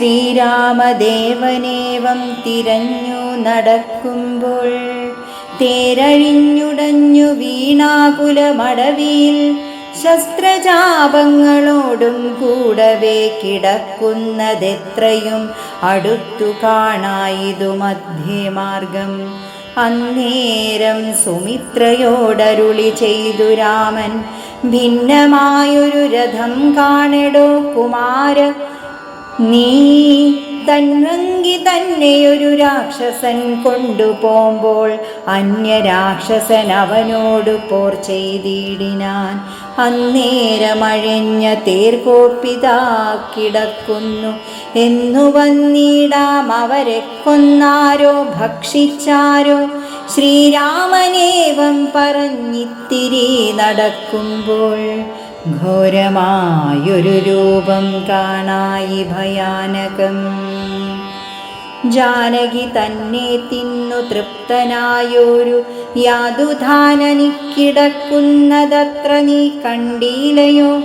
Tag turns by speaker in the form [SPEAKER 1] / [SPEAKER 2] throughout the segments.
[SPEAKER 1] ശ്രീരാമദേവനേവം തിരഞ്ഞു നടക്കുമ്പോൾ തേരഴിഞ്ഞുടഞ്ഞു വീണാകുലമടവിയിൽ ശസ്ത്രജാപങ്ങളോടും കൂടവേ കിടക്കുന്നതെത്രയും അടുത്തു കാണായിതു മധ്യമാർഗം. അന്നേരം സുമിത്രയോടരുളി ചെയ്തു രാമൻ ഭിന്നമായൊരു രഥം കാണടോ കുമാര നീ തന്വങ്കി തന്നെയൊരു രാക്ഷസൻ കൊണ്ടുപോകുമ്പോൾ അന്യരാക്ഷസൻ അവനോട് പോർ ചെയ്തിടിനാൻ. അന്നേരമഴഞ്ഞ തേർകോപ്പിതാ കിടക്കുന്നു. എന്നു വന്നിടാം അവരെ കൊന്നാരോ ഭക്ഷിച്ചാരോ. ശ്രീരാമനേവം പറഞ്ഞിത്തിരി നടക്കുമ്പോൾ ഘോരമായൊരു രൂപം കാണായി ഭയാനകം. ജാനകി തന്നെ തിന്നു തൃപ്തനായൊരു യാതുധാനനിക്കിടക്കുന്നതത്ര നീ കണ്ടീലയോ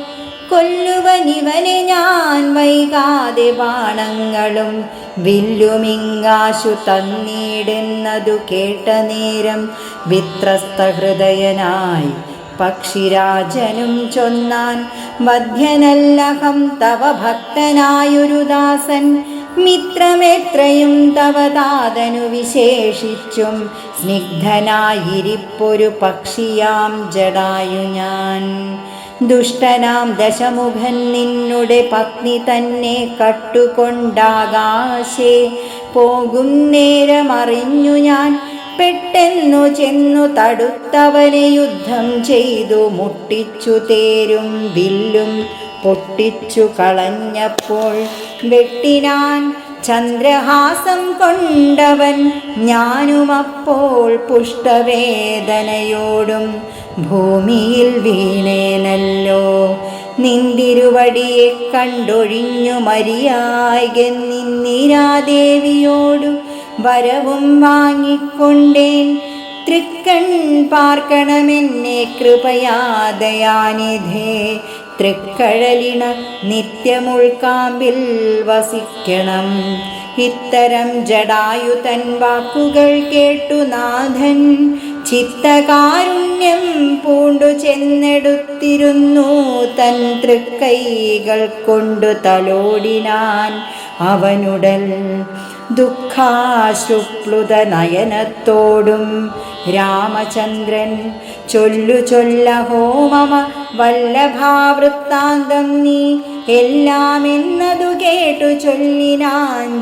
[SPEAKER 1] കൊല്ലുവനിവനെ ഞാൻ വൈകാതെ ബാണങ്ങളും വില്ലുമിങ്ങാശു തന്നിടുന്നതു കേട്ട നേരം വിത്രസ്ത ഹൃദയനായി പക്ഷിരാജനും ചൊന്നാൻ വധ്യനല്ലഹം തവ ഭക്തനായൊരു ദാസൻ. മിത്രമെത്രയും തവ താതനു വിശേഷിച്ചും സ്നിഗ്ധനായിരിപ്പൊരു പക്ഷിയാം ജടായു ഞാൻ. ദുഷ്ടനാം ദശമുഖൻ നിന്നുടെ പത്നി തന്നെ കട്ടുകൊണ്ടാകാശേ. പോകും നേരമറിഞ്ഞു ഞാൻ പെട്ടെന്നു ചെന്നു തടുത്തവനെ യുദ്ധം ചെയ്തു മുട്ടിച്ചു തേരും വില്ലും പൊട്ടിച്ചു കളഞ്ഞപ്പോൾ വെട്ടിനാൻ ചന്ദ്രഹാസം കൊണ്ടവൻ ഞാനുമപ്പോൾ പുഷ്ടവേദനയോടും ഭൂമിയിൽ വീണേനല്ലോ. നിന്തിരുവടിയെ കണ്ടൊഴിഞ്ഞു മരിയായെന്നിരാദേവിയോടു വരവും വാങ്ങിക്കൊണ്ടേൻ. തൃക്കൺ പാർക്കണമെന്നെ കൃപയാദയാനിധേ. തൃക്കഴലിണ നിത്യമുൾക്കാമ്പിൽ വസിക്കണം. ഇത്തരം ജടായു തൻ വാക്കുകൾ കേട്ടു നാഥൻ. ചിത്തകാരുണ്യം പൂണ്ടു ചെന്നെടുത്തിരുന്നു തൻ തൃക്കൈകൾ കൊണ്ടു തലോടിനാൻ. അവനുടൽ ദുഃഖാശുപ്ലുത നയനത്തോടും രാമചന്ദ്രൻ ചൊല്ലു ചൊല്ല ഹോമമ വല്ലഭാവൃത്താന്തം നീ എല്ലാം എന്നതു കേട്ടു ചൊല്ലിനാഞ്ചടായും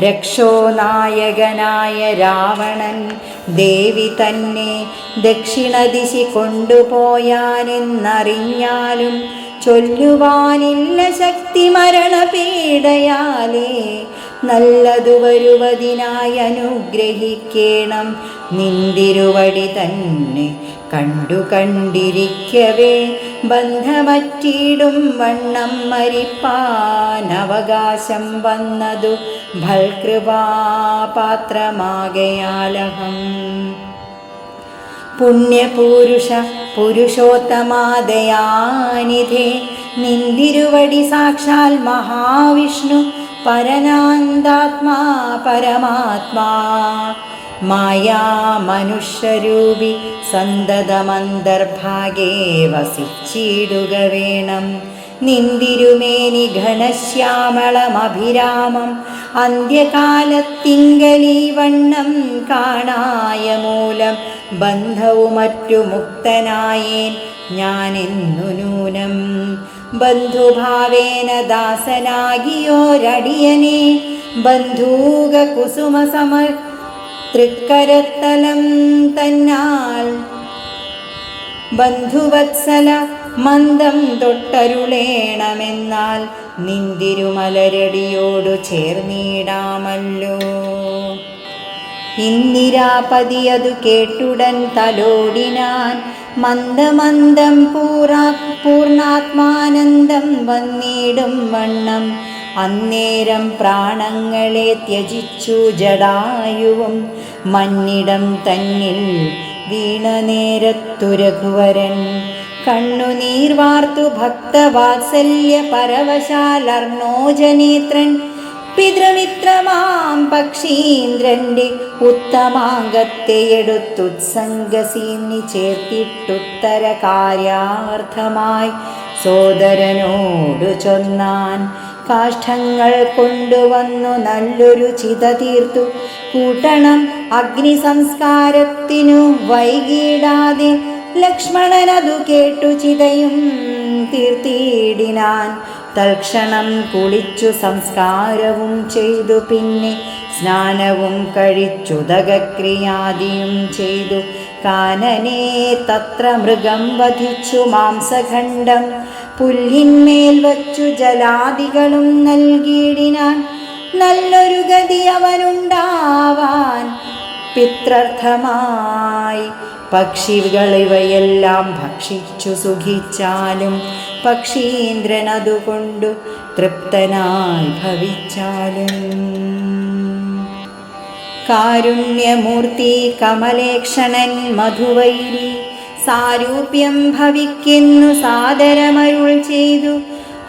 [SPEAKER 1] രക്ഷോ നായകനായ രാവണൻ ദേവി തന്നെ ദക്ഷിണദിശി കൊണ്ടുപോയാനെന്നറിഞ്ഞാലും ചൊല്ലുവാനില്ല ശക്തി മരണപീഡയാലേ. നല്ലതു വരുവതിനായി അനുഗ്രഹിക്കണം. നിന്തിരുവടി തന്നെ കണ്ടു കണ്ടിരിക്കവേ. ബന്ധമറ്റിടും വണ്ണം മരിപ്പാൻ അവകാശം വന്നതു ഭൽകൃപാപാത്രമാകയാലഹം. പുണ്യപൂരുഷ പുരുഷോത്തമാദയാനിധേ നിന്തിരുവടി സാക്ഷാൽ മഹാവിഷ്ണു പരനാന്താത്മാ പരമാത്മാ മായാ മനുഷ്യരൂപി സന്തതമന്തർഭാഗേ വസിച്ചിടുക വേണം. നിന്തിരുമേനി ഘനശ്യാമളമഭിരാമം. അന്ത്യകാലത്തിങ്കലീ വണ്ണം കാണായ മൂലം ബന്ധവുമറ്റു മുക്തനായേൻ ഞാനെന്നു നൂനം. ബന്ധുഭാവേന ദാസനാകിയോരടിയനെ ബന്ധൂക കുസുമ സമർ തൃക്കരത്തലം തന്നാൽ. ബന്ധുവത്സല മന്ദം തൊട്ടരുളേണമെന്നാൽ നിന്തിരുമലരടിയോടു ചേർന്നിടാമല്ലോ. ഇന്ദിരാപതി അതു കേട്ടുടൻ തലോടിനാൻ മന്ദമന്ദം പൂറാ പൂർണാത്മാനന്ദം വന്നിടും വണ്ണം. അന്നേരം പ്രാണങ്ങളെ ത്യജിച്ചു ജടായുവും മന്നിടം തന്നിൽ വീണ നേരത്തു രഘുവരൻ കണ്ണുനീർ വാർത്തു ഭക്തവാത്സല്യ പരവശാലർണോജനേത്രൻ. പിതൃമിത്രമാം പക്ഷീന്ദ്രന്റെ ഉത്തമാംഗത്തെ എടുത്തുത്സംഗസീന്നി ചേർത്തിട്ടുത്തര കാര്യാർത്ഥമായി സോദരനോടു ചൊന്നാൻ. കാഷ്ഠങ്ങൾ കൊണ്ടുവന്നു നല്ലൊരു ചിത തീർത്തു. കൂട്ടണം അഗ്നി സംസ്കാരത്തിനു വൈകിടാതെ ലക്ഷ്മണനതു കേട്ടു ചിതയും തീർത്തിയിടിനാൻ. തൽക്ഷണം കുളിച്ചു സംസ്കാരവും ചെയ്തു പിന്നെ സ്നാനവും കഴിച്ചുദകക്രിയാദിയും ചെയ്തു. കാനനെ തത്ര മൃഗം വധിച്ചു മാംസഖണ്ഡം. പുല്ലിന്മേൽ വച്ചു ജലാദികളും നൽകിയിടിനാൻ. നല്ലൊരു ഗതി അവനുണ്ടാവാൻ പിത്രർത്ഥമായി. പക്ഷികൾ ഇവയെല്ലാം ഭക്ഷിച്ചു സുഖിച്ചാലും പക്ഷീന്ദ്രൻ അതുകൊണ്ടു തൃപ്തനായി ഭവിച്ചാലും. കാരുണ്യമൂർത്തി കമലേക്ഷണൻ മധുവൈരി സാരൂപ്യം ഭവിക്കുന്നു സാദരമരുൾ ചെയ്തു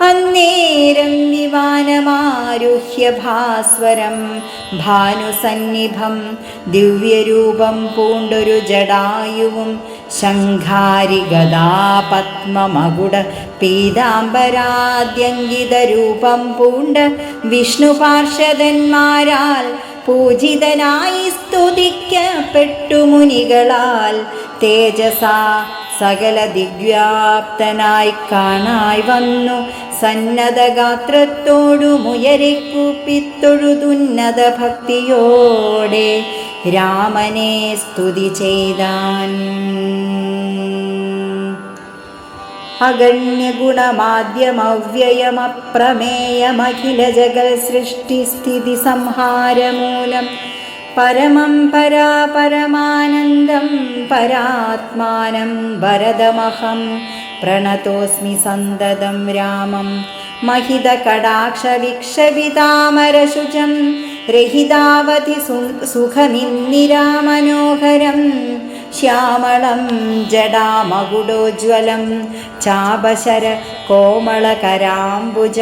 [SPEAKER 1] അന്നേരം വിമാനമാരുഹ്യ ഭാസ്വരം ഭാനുസന്നിഭം ദിവ്യരൂപം പൂണ്ടൊരു ജടായുവും ശംഖാരി ഗദാപത്മമകുട പീതാംബരാദ്യങ്കിത രൂപം പൂണ്ട വിഷ്ണു പാർഷദന്മാരാൽ പൂജിതനായി സ്തുതിക്കപ്പെട്ടു മുനികളാൽ. തേജസാ സകല ദിഗ്വ്യാപ്തനായി കാണായി വന്നു. സന്നദ്ധഗാത്രത്തോടു മുയരിക്കുപ്പിത്തൊഴുതുന്നത ഭക്തിയോടെ രാമനെ സ്തുതി ചെയ്താൻ. അഗണ്യഗുണമാദ്യമവ്യയമപ്രമേയമഖില ജഗൽ സൃഷ്ടിസ്ഥിതി സംഹാരമൂലം പരമം പരാപരമാനന്ദം പരാത്മാനം ഭരതമഹം പ്രണതോസ്മി സന്തതം രാമം महितकटाक्षविक्षवितामरशुचं रहितावधि सु सुखमिन्दिरामनोहरं श्यामलं जडामगुडोज्ज्वलं चापशर कोमलकराम्बुज